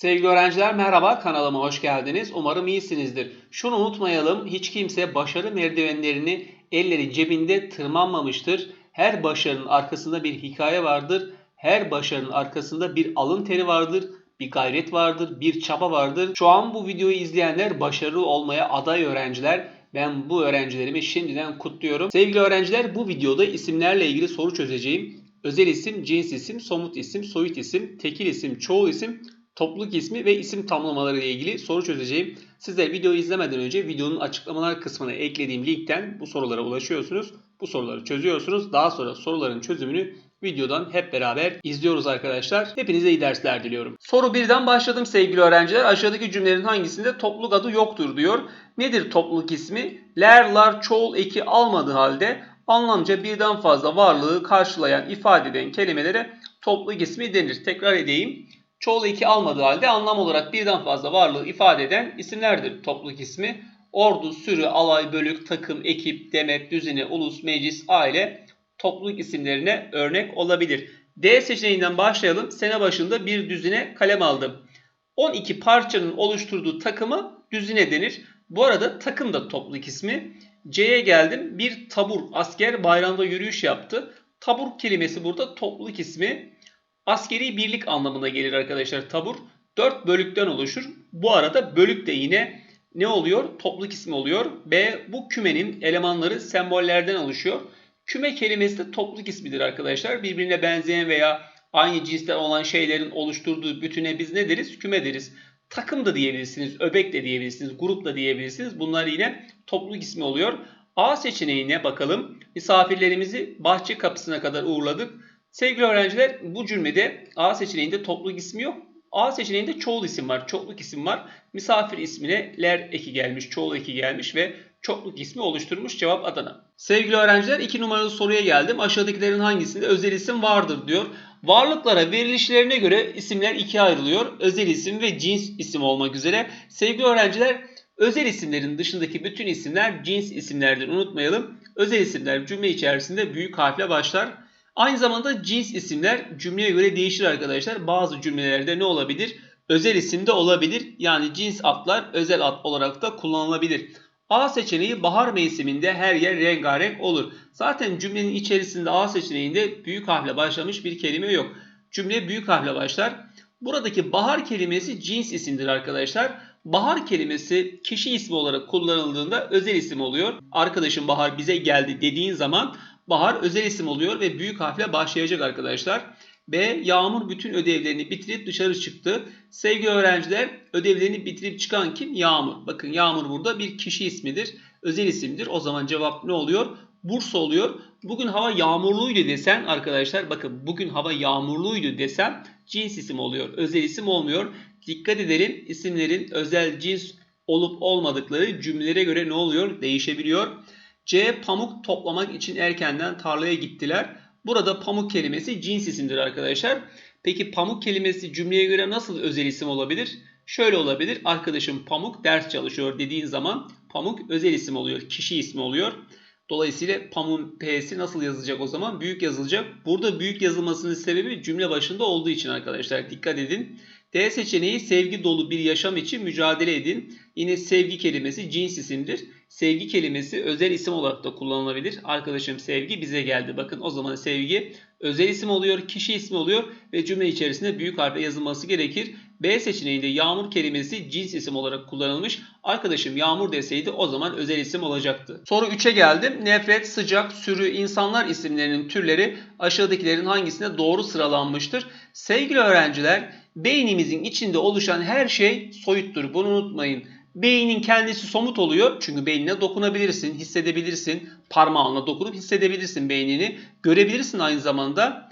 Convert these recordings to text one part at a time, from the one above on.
Sevgili öğrenciler merhaba kanalıma hoş geldiniz. Umarım iyisinizdir. Şunu unutmayalım hiç kimse başarı merdivenlerini elleri cebinde tırmanmamıştır. Her başarının arkasında bir hikaye vardır. Her başarının arkasında bir alın teri vardır. Bir gayret vardır, bir çaba vardır. Şu an bu videoyu izleyenler başarılı olmaya aday öğrenciler. Ben bu öğrencilerimi şimdiden kutluyorum. Sevgili öğrenciler bu videoda isimlerle ilgili soru çözeceğim. Özel isim, cins isim, somut isim, soyut isim, tekil isim, çoğul isim, topluluk ismi ve isim tamlamaları ile ilgili soru çözeceğim. Sizler videoyu izlemeden önce videonun açıklamalar kısmına eklediğim linkten bu sorulara ulaşıyorsunuz. Bu soruları çözüyorsunuz. Daha sonra soruların çözümünü videodan hep beraber izliyoruz arkadaşlar. Hepinize iyi dersler diliyorum. Soru birden başladım sevgili öğrenciler. Aşağıdaki cümlelerin hangisinde topluluk adı yoktur diyor. Nedir topluluk ismi? Ler, lar, çoğul eki almadığı halde anlamca birden fazla varlığı karşılayan, ifade eden kelimelere topluluk ismi denir. Tekrar edeyim. Çoğul eki almadığı halde anlam olarak birden fazla varlığı ifade eden isimlerdir topluluk ismi. Ordu, sürü, alay, bölük, takım, ekip, demet, düzine, ulus, meclis, aile topluluk isimlerine örnek olabilir. D seçeneğinden başlayalım. Sene başında bir düzine kalem aldım. 12 parçanın oluşturduğu takımı düzine denir. Bu arada takım da topluluk ismi. C'ye geldim. Bir tabur asker bayramda yürüyüş yaptı. Tabur kelimesi burada topluluk ismi. Askeri birlik anlamına gelir arkadaşlar tabur. 4 bölükten oluşur. Bu arada bölük de yine ne oluyor? Topluluk ismi oluyor. B bu kümenin elemanları sembollerden oluşuyor. Küme kelimesi de topluluk ismidir arkadaşlar. Birbirine benzeyen veya aynı cinsten olan şeylerin oluşturduğu bütüne biz ne deriz? Küme deriz. Takım da diyebilirsiniz, öbek de diyebilirsiniz, grup da diyebilirsiniz. Bunlar yine topluluk ismi oluyor. A seçeneğine bakalım. Misafirlerimizi bahçe kapısına kadar uğurladık. Sevgili öğrenciler bu cümlede A seçeneğinde topluluk ismi yok. A seçeneğinde çoğul isim var, çokluk isim var. Misafir ismine ler eki gelmiş, çoğul eki gelmiş ve çokluk ismi oluşturmuş. Cevap Adana. Sevgili öğrenciler iki numaralı soruya geldim. Aşağıdakilerin hangisinde özel isim vardır diyor. Varlıklara verilişlerine göre isimler ikiye ayrılıyor. Özel isim ve cins isim olmak üzere. Sevgili öğrenciler özel isimlerin dışındaki bütün isimler cins isimlerdir. Unutmayalım. Özel isimler cümle içerisinde büyük harfle başlar. Aynı zamanda cins isimler cümleye göre değişir arkadaşlar. Bazı cümlelerde ne olabilir? Özel isim de olabilir. Yani cins adlar özel ad olarak da kullanılabilir. A seçeneği bahar mevsiminde her yer rengarenk olur. Zaten cümlenin içerisinde A seçeneğinde büyük harfle başlamış bir kelime yok. Cümle büyük harfle başlar. Buradaki bahar kelimesi cins isimdir arkadaşlar. Bahar kelimesi kişi ismi olarak kullanıldığında özel isim oluyor. Arkadaşım Bahar bize geldi dediğin zaman Bahar özel isim oluyor ve büyük harfle başlayacak arkadaşlar. B. Yağmur bütün ödevlerini bitirip dışarı çıktı. Sevgili öğrenciler ödevlerini bitirip çıkan kim? Yağmur. Bakın Yağmur burada bir kişi ismidir. Özel isimdir. O zaman cevap ne oluyor? Bursa oluyor. Bugün hava yağmurluydu desen arkadaşlar bakın bugün hava yağmurluydu desem cins isim oluyor. Özel isim olmuyor. Dikkat edelim isimlerin özel cins olup olmadıkları cümlelere göre ne oluyor? Değişebiliyor. C. Pamuk toplamak için erkenden tarlaya gittiler. Burada pamuk kelimesi cins isimdir arkadaşlar. Peki pamuk kelimesi cümleye göre nasıl özel isim olabilir? Şöyle olabilir. Arkadaşım Pamuk ders çalışıyor dediğin zaman Pamuk özel isim oluyor. Kişi ismi oluyor. Dolayısıyla Pamuk'un P'si nasıl yazılacak o zaman? Büyük yazılacak. Burada büyük yazılmasının sebebi cümle başında olduğu için arkadaşlar. Dikkat edin. D seçeneği sevgi dolu bir yaşam için mücadele edin. Yine sevgi kelimesi cins isimdir. Sevgi kelimesi özel isim olarak da kullanılabilir. Arkadaşım sevgi bize geldi. Bakın o zaman sevgi özel isim oluyor, kişi ismi oluyor ve cümle içerisinde büyük harfle yazılması gerekir. B seçeneğinde yağmur kelimesi cins isim olarak kullanılmış. Arkadaşım yağmur deseydi o zaman özel isim olacaktı. Soru 3'e geldim. Nefret, sıcak, sürü, insanlar isimlerinin türleri aşağıdakilerin hangisinde doğru sıralanmıştır? Sevgili öğrenciler, beynimizin içinde oluşan her şey soyuttur. Bunu unutmayın. Beynin kendisi somut oluyor. Çünkü beynine dokunabilirsin, hissedebilirsin. Parmağınla dokunup hissedebilirsin beynini. Görebilirsin aynı zamanda.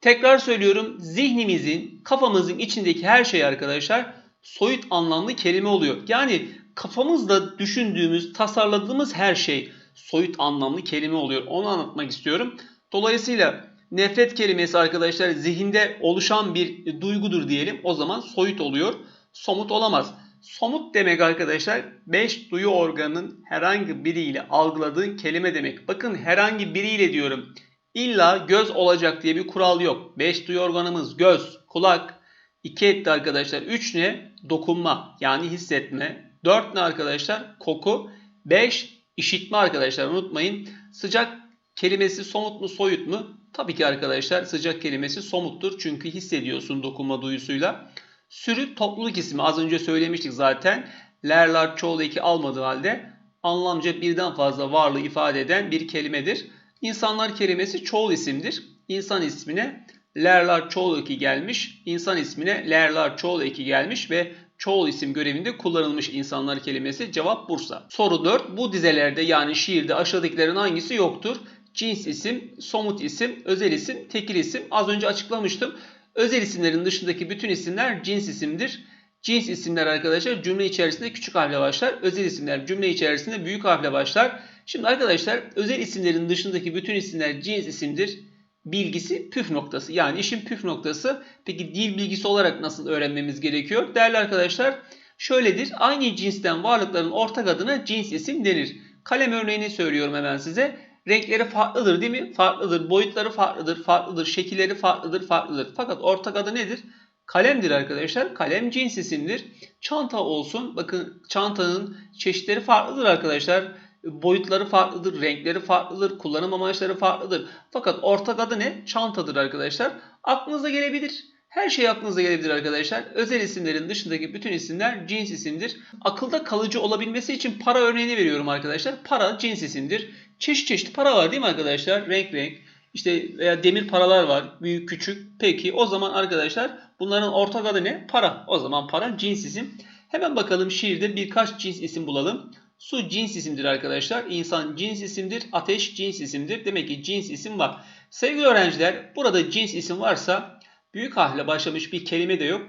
Tekrar söylüyorum. Zihnimizin, kafamızın içindeki her şey arkadaşlar soyut anlamlı kelime oluyor. Yani kafamızda düşündüğümüz, tasarladığımız her şey soyut anlamlı kelime oluyor. Onu anlatmak istiyorum. Dolayısıyla nefret kelimesi arkadaşlar zihinde oluşan bir duygudur diyelim. O zaman soyut oluyor. Somut olamaz. Somut demek arkadaşlar 5 duyu organının herhangi biriyle algıladığın kelime demek. Bakın herhangi biriyle diyorum. İlla göz olacak diye bir kural yok. 5 duyu organımız göz, kulak, 2 etti arkadaşlar. 3 ne? Dokunma yani hissetme. 4 ne arkadaşlar? Koku. 5 işitme arkadaşlar unutmayın. Sıcak kelimesi somut mu soyut mu? Tabii ki arkadaşlar sıcak kelimesi somuttur. Çünkü hissediyorsun dokunma duyusuyla. Sürü topluluk ismi az önce söylemiştik zaten. Lerler çoğul eki almadığı halde anlamca birden fazla varlığı ifade eden bir kelimedir. İnsanlar kelimesi çoğul isimdir. İnsan ismine lerler çoğul eki gelmiş. İnsan ismine lerler çoğul eki gelmiş ve çoğul isim görevinde kullanılmış insanlar kelimesi. Cevap Bursa. Soru 4. Bu dizelerde yani şiirde aşağıdakilerin hangisi yoktur? Cins isim, somut isim, özel isim, tekil isim. Az önce açıklamıştım. Özel isimlerin dışındaki bütün isimler cins isimdir. Cins isimler arkadaşlar cümle içerisinde küçük harfle başlar. Özel isimler cümle içerisinde büyük harfle başlar. Şimdi arkadaşlar özel isimlerin dışındaki bütün isimler cins isimdir. Bilgisi püf noktası. Yani işin püf noktası. Peki dil bilgisi olarak nasıl öğrenmemiz gerekiyor? Değerli arkadaşlar şöyledir. Aynı cinsten varlıkların ortak adına cins isim denir. Kalem örneğini söylüyorum hemen size. Renkleri farklıdır değil mi? Farklıdır. Boyutları farklıdır. Farklıdır. Şekilleri farklıdır. Farklıdır. Fakat ortak adı nedir? Kalemdir arkadaşlar. Kalem cins isimdir. Çanta olsun. Bakın çantanın çeşitleri farklıdır arkadaşlar. Boyutları farklıdır. Renkleri farklıdır. Kullanım amaçları farklıdır. Fakat ortak adı ne? Çantadır arkadaşlar. Aklınıza gelebilir. Her şey aklınıza gelebilir arkadaşlar. Özel isimlerin dışındaki bütün isimler cins isimdir. Akılda kalıcı olabilmesi için para örneğini veriyorum arkadaşlar. Para cins isimdir. Çeşit çeşit para var değil mi arkadaşlar? Renk renk. İşte veya demir paralar var. Büyük küçük. Peki o zaman arkadaşlar bunların ortak adı ne? Para. O zaman para cins isim. Hemen bakalım şiirde birkaç cins isim bulalım. Su cins isimdir arkadaşlar. İnsan cins isimdir. Ateş cins isimdir. Demek ki cins isim var. Sevgili öğrenciler burada cins isim varsa büyük harfle başlamış bir kelime de yok.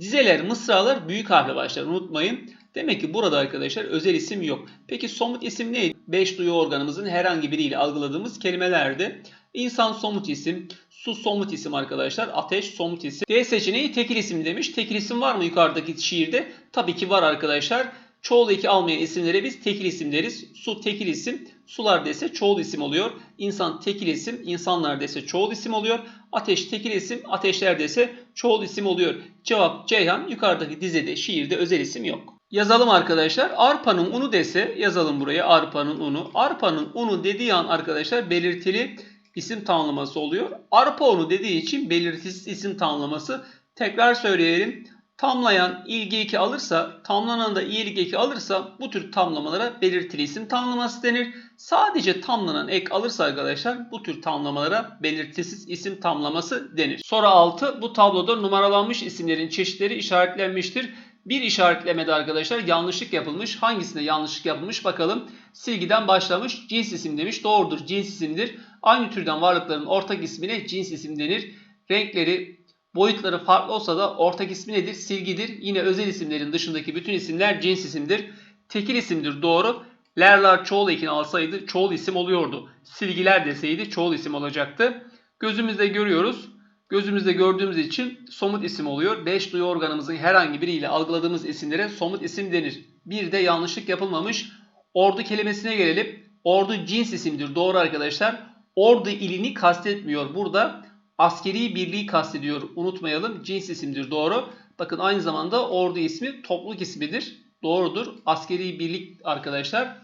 Dizeler, mısralar büyük harfle başlar. Unutmayın. Demek ki burada arkadaşlar özel isim yok. Peki somut isim neydi? Beş duyu organımızın herhangi biriyle algıladığımız kelimelerde. İnsan somut isim, su somut isim arkadaşlar, ateş somut isim. D seçeneği tekil isim demiş. Tekil isim var mı yukarıdaki şiirde? Tabii ki var arkadaşlar. Çoğul eki almayan isimlere biz tekil isim deriz. Su tekil isim, sular dese çoğul isim oluyor. İnsan tekil isim, insanlar dese çoğul isim oluyor. Ateş tekil isim, ateşler dese çoğul isim oluyor. Cevap Ceyhan yukarıdaki dizede şiirde özel isim yok. Yazalım arkadaşlar. Arpanın unu dese yazalım buraya arpanın unu. Arpanın unu dediği an arkadaşlar belirtili isim tamlaması oluyor. Arpa unu dediği için belirtisiz isim tamlaması. Tekrar söyleyelim. Tamlayan ilgi eki alırsa, tamlanan da iyilik eki alırsa bu tür tamlamalara belirtili isim tamlaması denir. Sadece tamlanan ek alırsa arkadaşlar bu tür tamlamalara belirtisiz isim tamlaması denir. Soru 6. Bu tabloda numaralanmış isimlerin çeşitleri işaretlenmiştir. Bir işaretlemede arkadaşlar yanlışlık yapılmış. Hangisinde yanlışlık yapılmış bakalım. Silgiden başlamış. Cins isim demiş. Doğrudur cins isimdir. Aynı türden varlıkların ortak ismine cins isim denir. Renkleri, boyutları farklı olsa da ortak ismi nedir? Silgidir. Yine özel isimlerin dışındaki bütün isimler cins isimdir. Tekil isimdir doğru. Lerler çoğul ekini alsaydı çoğul isim oluyordu. Silgiler deseydi çoğul isim olacaktı. Gözümüzde görüyoruz. Gözümüzde gördüğümüz için somut isim oluyor. Beş duyu organımızın herhangi biriyle algıladığımız isimlere somut isim denir. Bir de yanlışlık yapılmamış. Ordu kelimesine gelelim. Ordu cins isimdir. Doğru arkadaşlar. Ordu ilini kastetmiyor. Burada askeri birliği kastediyor. Unutmayalım. Cins isimdir. Doğru. Bakın aynı zamanda ordu ismi topluluk ismidir. Doğrudur. Askeri birlik arkadaşlar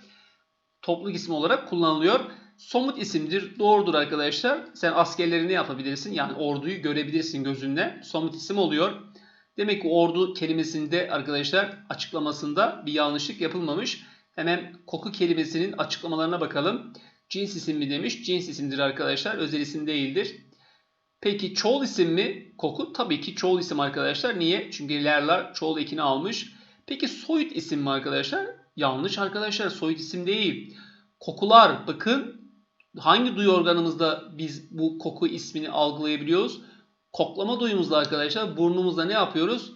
topluluk ismi olarak kullanılıyor. Somut isimdir. Doğrudur arkadaşlar. Sen askerleri ne yapabilirsin? Yani orduyu görebilirsin gözünle. Somut isim oluyor. Demek ki ordu kelimesinde arkadaşlar açıklamasında bir yanlışlık yapılmamış. Hemen koku kelimesinin açıklamalarına bakalım. Cins isim mi demiş? Cins isimdir arkadaşlar. Özel isim değildir. Peki çoğul isim mi? Koku tabii ki çoğul isim arkadaşlar. Niye? Çünkü lerler çoğul ekini almış. Peki soyut isim mi arkadaşlar? Yanlış arkadaşlar. Soyut isim değil. Kokular bakın hangi duyu organımızda biz bu koku ismini algılayabiliyoruz? Koklama duyumuzda arkadaşlar burnumuzda ne yapıyoruz?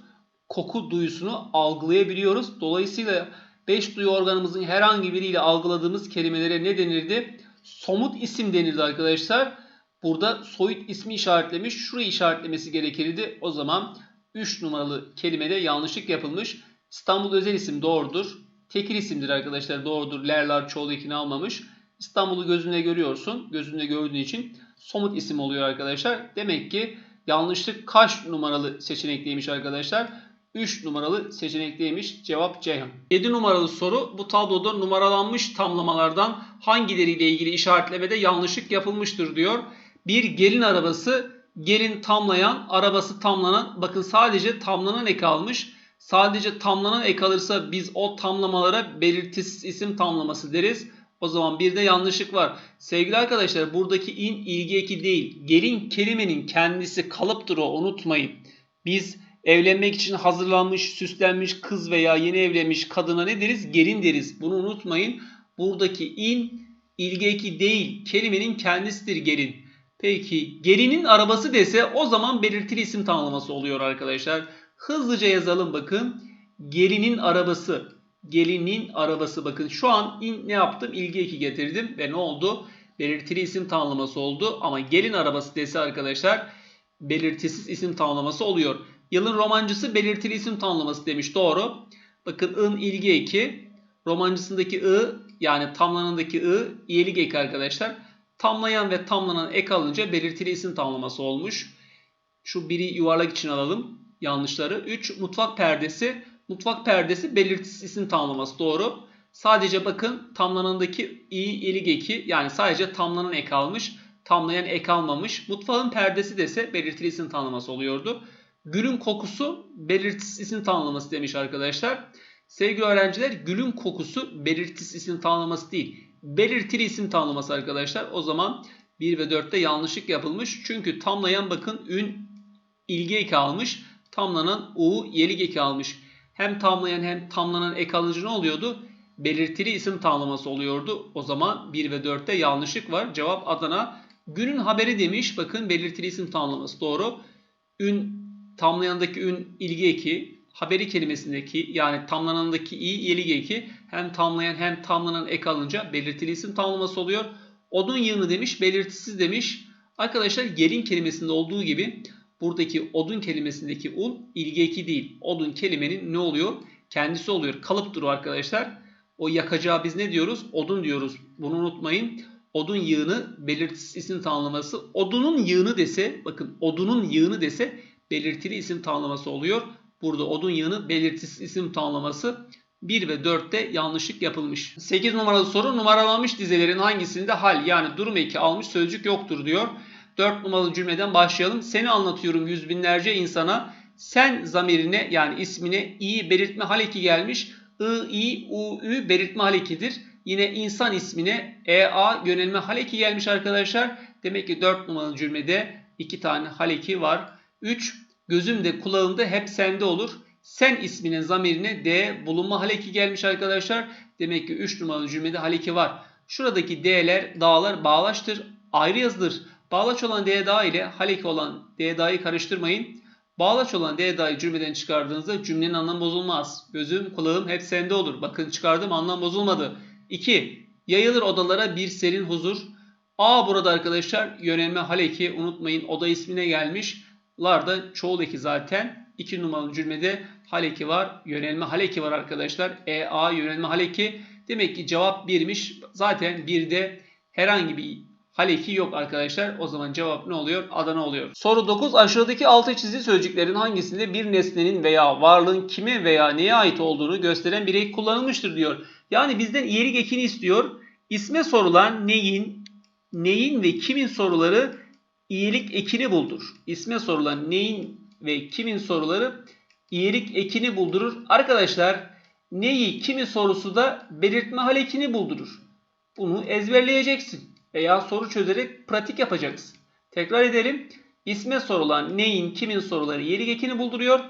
Koku duyusunu algılayabiliyoruz. Dolayısıyla 5 duyu organımızın herhangi biriyle algıladığımız kelimelere ne denirdi? Somut isim denirdi arkadaşlar. Burada soyut ismi işaretlemiş. Şurayı işaretlemesi gerekirdi. O zaman 3 numaralı kelimede yanlışlık yapılmış. İstanbul özel isim doğrudur. Tekil isimdir arkadaşlar doğrudur. Lerler çoğul ekini almamış. İstanbul'u gözünde görüyorsun. Gözünde gördüğün için somut isim oluyor arkadaşlar. Demek ki yanlışlık kaç numaralı seçenekteymiş arkadaşlar? 3 numaralı seçenekteymiş. Cevap Ceyhan. 7 numaralı soru bu tabloda numaralanmış tamlamalardan hangileriyle ilgili işaretlemede yanlışlık yapılmıştır diyor. Bir gelin arabası, gelin tamlayan, arabası tamlanan. Bakın sadece tamlanan ek almış. Sadece tamlanan ek alırsa biz o tamlamalara belirtisiz isim tamlaması deriz. O zaman bir de yanlışlık var. Sevgili arkadaşlar buradaki in ilgi eki değil. Gelin kelimenin kendisi kalıptır o unutmayın. Biz evlenmek için hazırlanmış, süslenmiş kız veya yeni evlenmiş kadına ne deriz? Gelin deriz. Bunu unutmayın. Buradaki in ilgi eki değil. Kelimenin kendisidir gelin. Peki gelinin arabası dese o zaman belirtili isim tamlaması oluyor arkadaşlar. Hızlıca yazalım bakın. Gelinin arabası. Gelinin arabası bakın şu an in, ne yaptım? İlgi eki getirdim ve ne oldu? Belirtili isim tamlaması oldu. Ama gelin arabası dese arkadaşlar belirtisiz isim tamlaması oluyor. Yılın romancısı belirtili isim tamlaması demiş. Doğru. Bakın ın ilgi eki. Romancısındaki ı yani tamlanandaki ı iyelik eki arkadaşlar. Tamlayan ve tamlanan ek alınca belirtili isim tamlaması olmuş. Şu biri yuvarlak için alalım yanlışları. 3 mutfak perdesi. Mutfak perdesi belirtisiz isim tamlaması doğru. Sadece bakın tamlanandaki i ilik eki yani sadece tamlanan ek almış. Tamlayan ek almamış. Mutfağın perdesi dese belirtili isim tamlaması oluyordu. Gülün kokusu belirtisiz isim tamlaması demiş arkadaşlar. Sevgili öğrenciler gülün kokusu belirtisiz isim tamlaması değil. Belirtili isim tamlaması arkadaşlar. O zaman 1 ve 4'te yanlışlık yapılmış. Çünkü tamlayan bakın ün ilgi eki almış. Tamlanan u yelik eki almış. Hem tamlayan hem tamlanan ek alıcı ne oluyordu? Belirtili isim tamlaması oluyordu. O zaman 1 ve 4'te yanlışlık var. Cevap Adana. Günün haberi demiş. Bakın belirtili isim tamlaması doğru. Ün tamlayandaki ün ilgi eki, haberi kelimesindeki yani tamlanandaki i yelik eki hem tamlayan hem tamlanan ek alınca belirtili isim tamlaması oluyor. Odun yığını demiş, belirtisiz demiş. Arkadaşlar gelin kelimesinde olduğu gibi buradaki odun kelimesindeki un ilgi eki değil. Odun kelimenin ne oluyor? Kendisi oluyor. Kalıptır o arkadaşlar. O yakacağı biz ne diyoruz? Odun diyoruz. Bunu unutmayın. Odun yığını belirtisiz isim tanımlaması. Odunun yığını dese, bakın odunun yığını dese belirtili isim tanımlaması oluyor. Burada odun yığını belirtisiz isim tanımlaması 1 ve 4'te yanlışlık yapılmış. 8 numaralı soru numaralanmış dizelerin hangisinde hal yani durum eki almış sözcük yoktur diyor. 4 numaralı cümleden başlayalım. Seni anlatıyorum yüz binlerce insana. Sen zamirine yani ismine i belirtme hal eki gelmiş. I, i, u, ü belirtme hal ekidir. Yine insan ismine e, a yönelme hal eki gelmiş arkadaşlar. Demek ki 4 numaralı cümlede 2 tane hal eki var. 3. Gözümde kulağımda hep sende olur. Sen isminin zamirine D bulunma hal eki gelmiş arkadaşlar. Demek ki 3 numaralı cümlede hal eki var. Şuradaki D'ler, dağlar bağlaştır. Ayrı yazılır. Bağlaç olan D dağ ile hal eki olan D dağ'ı karıştırmayın. Bağlaç olan D dağ'ı cümleden çıkardığınızda cümlenin anlamı bozulmaz. Gözüm, kulağım hep sende olur. Bakın çıkardım anlam bozulmadı. 2. Yayılır odalara bir serin huzur. A burada arkadaşlar yönelme hal eki unutmayın oda ismine gelmiş. Lar da çoğul eki zaten. 2 numaralı cümlede hal eki var. Yönelme hal eki var arkadaşlar. E A yönelme hal eki. Demek ki cevap 1'miş. Zaten 1'de herhangi bir hal eki yok arkadaşlar. O zaman cevap ne oluyor? Adana oluyor. Soru 9. Aşağıdaki altı çizili sözcüklerin hangisinde bir nesnenin veya varlığın kime veya neye ait olduğunu gösteren bir ek kullanılmıştır diyor. Yani bizden iyilik ekini istiyor. İsme sorulan neyin, neyin ve kimin soruları iyilik ekini buldur. İsme sorulan neyin ve kimin soruları iyilik ekini buldurur. Arkadaşlar neyi kimi sorusu da belirtme hal ekini buldurur. Bunu ezberleyeceksin veya soru çözerek pratik yapacaksın. Tekrar edelim. İsme sorulan neyin kimin soruları iyilik ekini bulduruyor.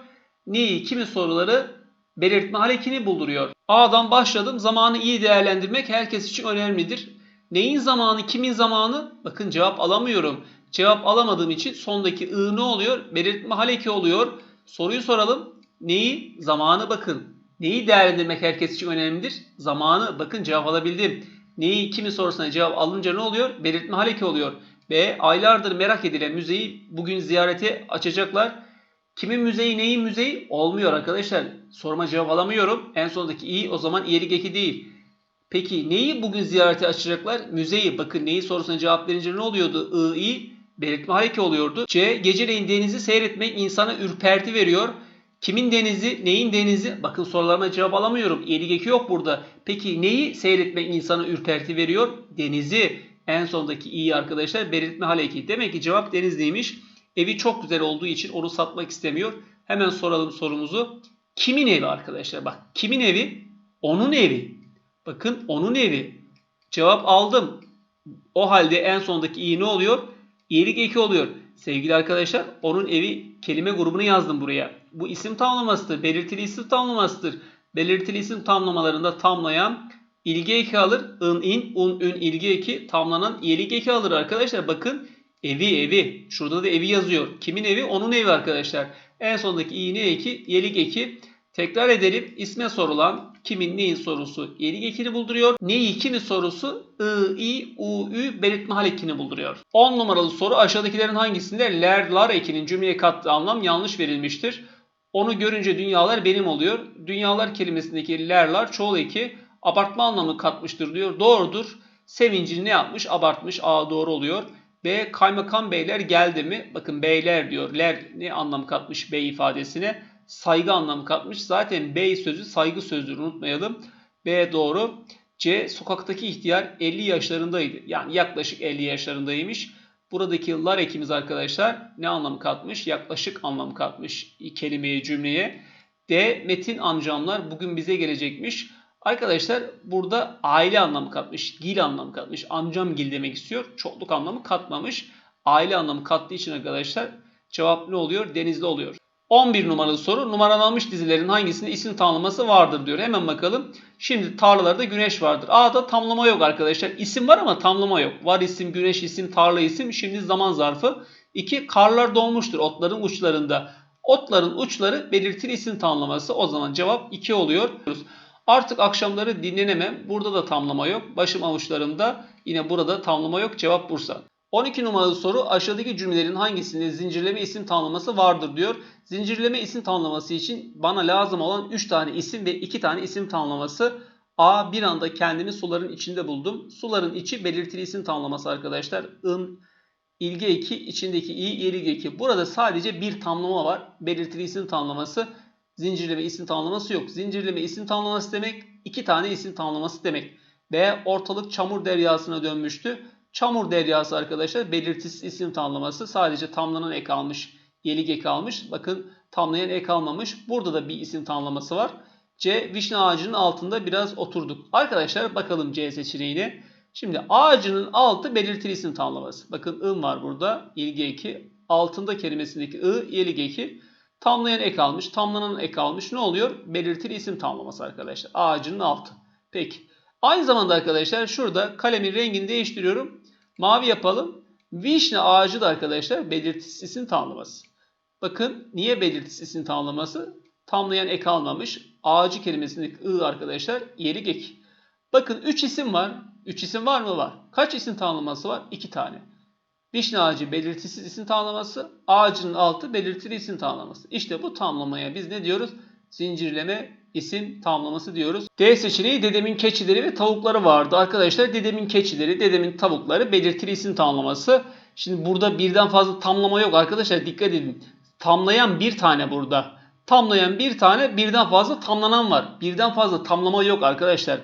Neyi kimin soruları belirtme hal ekini bulduruyor. A'dan başladım. Zamanı iyi değerlendirmek herkes için önemlidir. Neyin zamanı, kimin zamanı? Bakın cevap alamıyorum. Cevap alamadığım için sondaki I ne oluyor? Belirtme hal eki oluyor. Soruyu soralım. Neyi? Zamanı bakın. Neyi değerlendirmek herkes için önemlidir? Zamanı bakın cevap alabildim. Neyi kimin sorusuna cevap alınca ne oluyor? Belirtme hal eki oluyor. Ve aylardır merak edilen müzeyi bugün ziyarete açacaklar. Kimin müzeyi neyin müzeyi? Olmuyor arkadaşlar. Sorma cevap alamıyorum. En sondaki i o zaman iyilik eki değil. Peki neyi bugün ziyarete açacaklar? Müzeyi. Bakın neyi sorusuna cevap verince ne oluyordu? I, i. belirtme haleki oluyordu. C. Geceleyin denizi seyretmek insana ürperti veriyor. Kimin denizi, neyin denizi? Bakın sorularıma cevap alamıyorum. Eki yok burada. Peki neyi seyretmek insana ürperti veriyor? Denizi. En sondaki iyi arkadaşlar belirtme haleki. Demek ki cevap denizliymiş. Evi çok güzel olduğu için onu satmak istemiyor. Hemen soralım sorumuzu. Kimin evi arkadaşlar? Bak kimin evi? Onun evi. Bakın onun evi. Cevap aldım. O halde en sondaki iyi ne oluyor? İyilik eki oluyor. Sevgili arkadaşlar onun evi kelime grubunu yazdım buraya. Bu isim tamlamasıdır. Belirtili isim tamlamasıdır. Belirtili isim tamlamalarında tamlayan ilgi eki alır. ın, in, un, ün ilgi eki tamlanan iyilik eki alır arkadaşlar. Bakın evi evi. Şurada da evi yazıyor. Kimin evi? Onun evi arkadaşlar. En sondaki i ne eki? Yelik eki. Tekrar edelim. İsme sorulan kimin neyin sorusu yelik ekini bulduruyor. Neyi kimi sorusu ı, i, u, ü belirtme hal ekini bulduruyor. 10 numaralı soru aşağıdakilerin hangisinde ler, lar ekinin cümleye kattığı anlam yanlış verilmiştir? Onu görünce dünyalar benim oluyor. Dünyalar kelimesindeki lerlar çoğul eki abartma anlamı katmıştır diyor. Doğrudur. Sevincini ne yapmış? Abartmış. A doğru oluyor. B. Kaymakam beyler geldi mi? Bakın beyler diyor. Ler ne anlam katmış bey ifadesine? Saygı anlamı katmış. Zaten bey sözü saygı sözüdür unutmayalım. B doğru. C. Sokaktaki ihtiyar 50 yaşlarındaydı. Yani yaklaşık 50 yaşlarındaymış. Buradaki lar ekimiz arkadaşlar ne anlam katmış? Yaklaşık anlam katmış kelimeye, cümleye. D. Metin amcamlar bugün bize gelecekmiş. Arkadaşlar burada aile anlamı katmış, gil anlamı katmış. Amcam gil demek istiyor. Çokluk anlamı katmamış. Aile anlamı kattığı için arkadaşlar cevap ne oluyor? Denizli oluyor. 11 numaralı soru numaralanmış dizilerin hangisinde isim tamlaması vardır diyor. Hemen bakalım. Şimdi tarlalarda güneş vardır. A'da tamlama yok arkadaşlar. İsim var ama tamlama yok. Var isim, güneş isim, tarla isim. Şimdi zaman zarfı. 2. Karlar dolmuştur otların uçlarında. Otların uçları belirtili isim tamlaması. O zaman cevap 2 oluyor. Artık akşamları dinlenemem. Burada da tamlama yok. Başım avuçlarımda yine burada tamlama yok. Cevap Bursa. 12 numaralı soru aşağıdaki cümlelerin hangisinde zincirleme isim tamlaması vardır diyor. Zincirleme isim tamlaması için bana lazım olan 3 tane isim ve 2 tane isim tamlaması. A. Bir anda kendimi suların içinde buldum. Suların içi belirtili isim tamlaması arkadaşlar. In, ilgi eki, içindeki i, ilgi eki. Burada sadece bir tamlama var. Belirtili isim tamlaması. Zincirleme isim tamlaması yok. Zincirleme isim tamlaması demek iki tane isim tamlaması demek. B. Ortalık çamur deryasına dönmüştü. Çamur deryası arkadaşlar belirtisiz isim tamlaması. Sadece tamlanan ek almış. Yelik ek almış. Bakın tamlayan ek almamış. Burada da bir isim tamlaması var. C. Vişne ağacının altında biraz oturduk. Arkadaşlar bakalım C seçeneğine. Şimdi ağacının altı belirtili isim tamlaması. Bakın ın var burada. İlgi eki. Altında kelimesindeki ı, yelik eki. Tamlayan ek almış. Tamlanan ek almış. Ne oluyor? Belirtili isim tamlaması arkadaşlar. Ağacının altı. Peki. Aynı zamanda arkadaşlar şurada kalemin rengini değiştiriyorum. Mavi yapalım. Vişne ağacı da arkadaşlar belirtisiz isim tamlaması. Bakın niye belirtisiz isim tamlaması? Tamlayan ek almamış. Ağacı kelimesindeki ı arkadaşlar yerik ek. Bakın 3 isim var. 3 isim var mı? Var. Kaç isim tamlaması var? 2 tane. Vişne ağacı belirtisiz isim tamlaması. Ağacının altı belirtili isim tamlaması. İşte bu tamlamaya biz ne diyoruz? Zincirleme isim tamlaması diyoruz. D seçeneği dedemin keçileri ve tavukları vardı. Arkadaşlar dedemin keçileri, dedemin tavukları belirtili isim tamlaması. Şimdi burada birden fazla tamlama yok arkadaşlar dikkat edin. Tamlayan bir tane burada. Tamlayan bir tane birden fazla tamlanan var. Birden fazla tamlama yok arkadaşlar.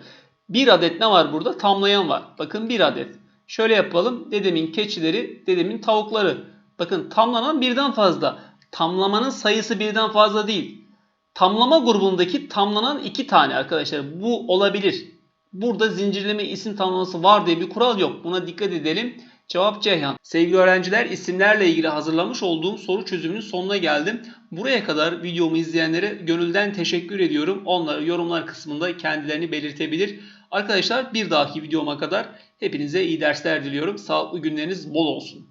Bir adet ne var burada? Tamlayan var. Bakın bir adet. Şöyle yapalım. Dedemin keçileri, dedemin tavukları. Bakın tamlanan birden fazla. Tamlamanın sayısı birden fazla değil. Tamlama grubundaki tamlanan iki tane arkadaşlar. Bu olabilir. Burada zincirleme isim tamlaması var diye bir kural yok. Buna dikkat edelim. Cevap Ceyhan. Sevgili öğrenciler isimlerle ilgili hazırlamış olduğum soru çözümünün sonuna geldim. Buraya kadar videomu izleyenlere gönülden teşekkür ediyorum. Onları yorumlar kısmında kendilerini belirtebilir. Arkadaşlar bir dahaki videoma kadar hepinize iyi dersler diliyorum. Sağlıklı günleriniz bol olsun.